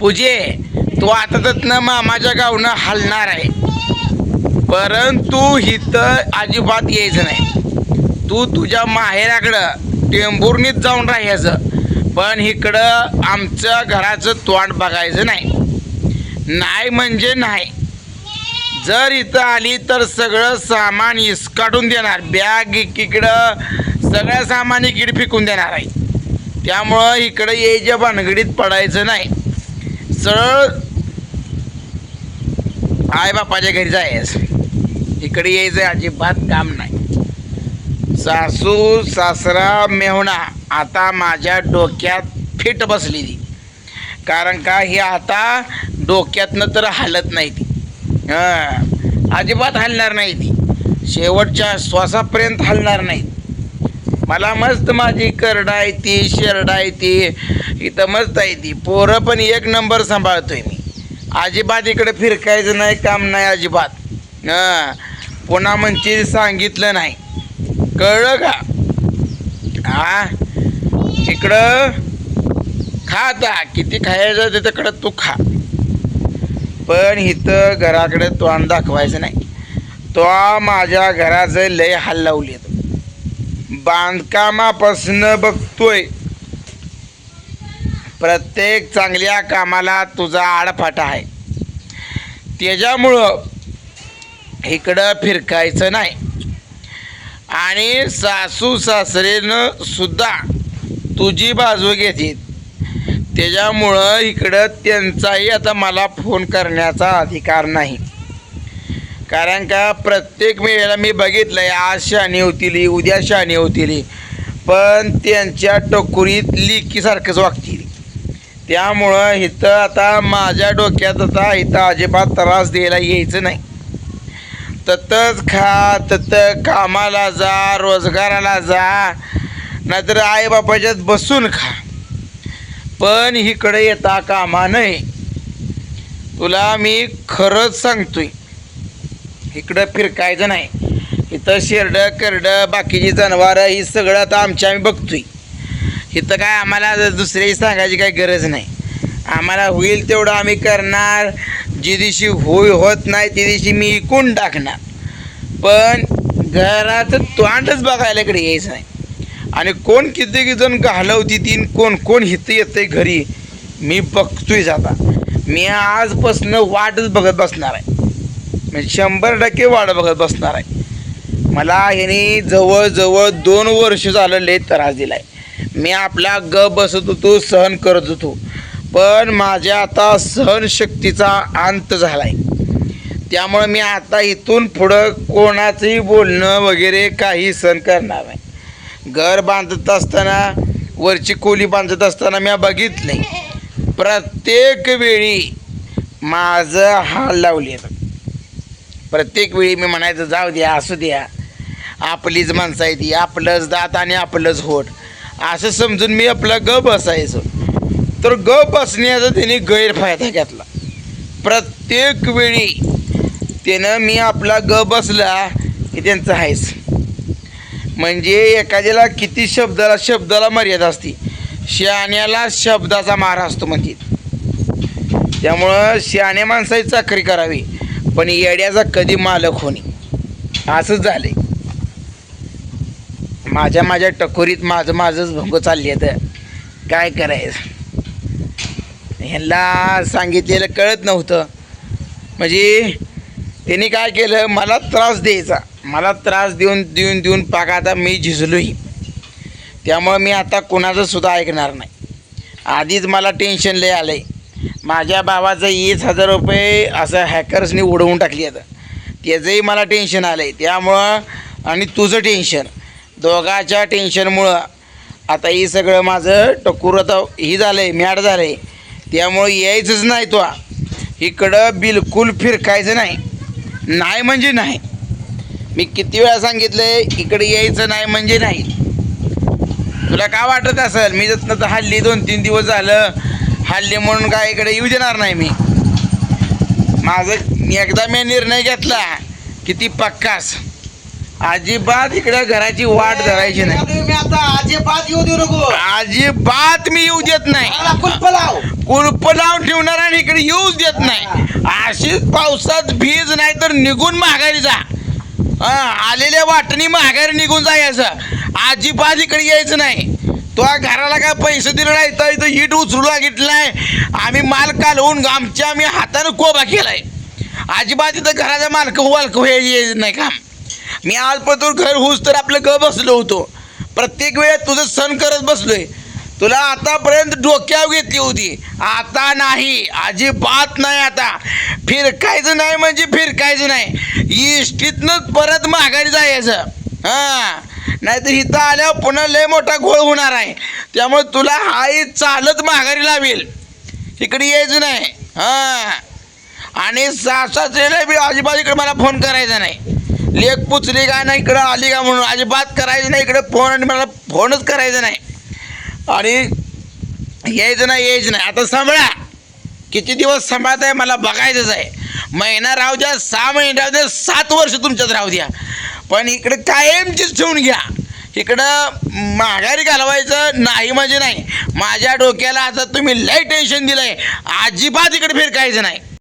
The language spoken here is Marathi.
पूजे तू आता तथनं मामाच्या गावनं हलणार आहे. परंतु इथं अजिबात यायचं नाही. तू तुझ्या माहेराकडं टेंभुर्णीत जाऊन राहायचं. पण इकडं आमच्या घराचं तोंड बघायचं नाही. नाही म्हणजे नाही. जर इथं आली तर सगळं सामान इसकाटून देणार. बॅग इकडं सगळं सामान इकडे फेकून देणार आहे. त्यामुळं इकडं यायच्या भानगडीत पडायचं नाही. सरळ आई बापाच्या घरी जायचं. इकडे यायचं अजिबात काम नाही. सासू सासरा मेहुणा आता माझ्या डोक्यात फिट बसलेली. कारण का ही आता डोक्यातनं तर हालत नाही ती. हं, अजिबात हलणार नाही ती. शेवटच्या श्वासापर्यंत हलणार नाही मला मस्त माझी करडा आहे ती शेरडा आहे ती. इथं मस्त आहे ती. पोरं पण एक नंबर सांभाळतोय मी. अजिबात इकडे फिरकायचं नाही काम नाही अजिबात. हं, पुन्हा म्हणते सांगितलं नाही. कळलं का? हा. इकडं खा आता. किती खायचं ते तिकडं तू खा. पण इथं घराकडे तोंड दाखवायचं नाही. तो माझ्या घराचं लय हाल लावली बांधकामापासनं बघतोय. प्रत्येक चांगल्या कामाला तुझा आडफाटा आहे. त्याच्यामुळं इकडं फिरकायचं नाही. आणि सासू सासरेनं सुद्धा तुझी बाजू घेतील. त्याच्यामुळं इकडं त्यांचाही आता मला फोन करण्याचा अधिकार नाही. कारण का प्रत्येक वेळेला मी बघितलं आहे आज शहाणी होतील उद्या शहाणी होतील. पण त्यांच्या टोकुरीत लिकीसारखंच वागतील. त्यामुळं इथं आता माझ्या डोक्यात आता इथं अजिबात त्रास द्यायला यायचं नाही. ततच खा तत कामाला जा रोजगाराला जा नाहीतर आईबापाच्यात बसून खा. पण इकडे येता कामा नये. तुला मी खरंच सांगतोय इकडं फिरकायचं नाही. इथं शेरडं करडं बाकीची जनावरं ही सगळं आता आमच्या आम्ही बघतोय. इथं काय आम्हाला दुसऱ्याही सांगायची काही गरज नाही. आम्हाला होईल तेवढं आम्ही करणार. जी दिवशी होय होत नाही त्या दिवशी मी इकून टाकणार. पण घराचं तोंडच बघायला इकडे यायचं नाही. आणि कोण किती जण घालवती तीन कोण कोण हिथं येतंय घरी मी बघतोय जाता मी आजपासनं वाटच बघत बसणार आहे. म्हणजे शंभर टक्के वाट बघत बसणार आहे. मला ह्याने जवळजवळ दोन वर्ष झालं लय त्रास आहे मी आपला ग बसत होतो सहन करत होतो. पण माझ्या आता सहनशक्तीचा अंत झाला आहे त्यामुळे मी आता इथून पुढं कोणाचंही बोलणं वगैरे काही सहन करणार नाही. घर बांधत असताना वरची खोली बांधत असताना मी बघितले प्रत्येक वेळी माझं हाल लावले प्रत्येक वेळी मी म्हणायचं जाऊ द्या असू द्या. आपलीच माणसं आहे ती आपलंच दात आणि आपलंच होठ. असं समजून मी आपला ग बसायचो. तर ग बसण्याचा त्याने गैरफायदा घेतला. प्रत्येक वेळी त्यानं मी आपला ग बसला की त्यांचं आहेच. म्हणजे एखाद्याला किती शब्दाला शब्दाला मर्यादा असते. शहाण्याला शब्दाचा मार असतो म्हणजे त्यामुळं शहाण्या माणसाची चाकरी करावी. पण येड्याचा कधी मालक होणे. असंच झालंय. माझ्या माझ्या टकोरीत माझं माझंच भंग चालली आहे काय करायचं? ह्यांना सांगितलेलं कळत नव्हतं. म्हणजे त्यांनी काय केलं? मला त्रास द्यायचा. मला त्रास देऊन देऊन देऊन पाका आता मी झिजलोही त्यामुळं मी आता कुणाचं सुद्धा ऐकणार नाही. आधीच मला टेन्शन लय आलं आहे माझ्या भावाचं वीस हजार रुपये असं हॅकर्सनी उडवून टाकली आता. त्याचंही मला टेन्शन आलं आहे त्यामुळं आणि तुझं टेन्शन दोघाच्या टेन्शनमुळं आता हे सगळं माझं टकूर आता ही झालं आहे मॅड झालं आहे त्यामुळं यायचंच नाही तो. इकडं बिलकुल फिरकायचं नाही. नाही म्हणजे नाही. मी किती वेळा सांगितलं आहे इकडे यायचं नाही म्हणजे नाही. तुला काय वाटत असेल? मी जर हल्ली दोन तीन दिवस झालं हल्ली म्हणून काय इकडे येऊ देणार नाही मी. माझं एकदा मी निर्णय घेतला किती पक्कास अजिबात इकडे घराची वाट धरायची नाही. मी आता अजिबात येऊ देऊ नको. अजिबात मी येऊ देत नाही. कुलप लाव. कुलप लावून ठेवणार आणि इकडे येऊच देत नाही. अशी पावसात भीज नाही तर निघून माघारी जा. आलेल्या वाटणी माघारी निघून जायचं अजिबात इकडे यायचं नाही. तो घराला काय पैसे दिले नाही? तर इथं ईट उचलू लागितलाय. आम्ही माल कालवून आमच्या आम्ही हातानं कोबा केलाय. अजिबात इथं घराचा मालक वालक यायचं नाही का? मी आजपर्यंत घर होऊस तर आपलं ग बसलो होतो. प्रत्येक वेळेस तुझं सण करत बसलोय. तुला आतापर्यंत डोक्यावर घेतली होती. आता नाही. अजिबात नाही आता. फिरकायचं नाही म्हणजे फिरकायचं नाही. इष्टीतनंच परत माघारी जायचं. हां. नाहीतर इथं आल्यावर पुन्हा लय मोठा घोळ होणार आहे. त्यामुळे तुला आई चालत माघारी लावेल. इकडे यायचं नाही हां. आणि सासऱ्याला बी अजिबात इकडे मला फोन करायचा नाही. लेख पुचली का नाही इकडं आली का म्हणून अजिबात करायचं नाही इकडे फोन आणि मला फोनच करायचा नाही. आणि यायचं नाही यायचं नाही. आता सांभाळा. किती दिवस सांभाळत आहे मला बघायचंच आहे. महिना राहू द्या सहा महिने राहू द्या सात वर्ष तुमच्यात राहू द्या. पण इकडे कायमचीच ठेवून घ्या. इकडं माघारी घालवायचं नाही म्हणजे नाही. माझ्या डोक्याला आता तुम्ही लय टेन्शन दिलं आहे अजिबात इकडे फिरकायचं नाही.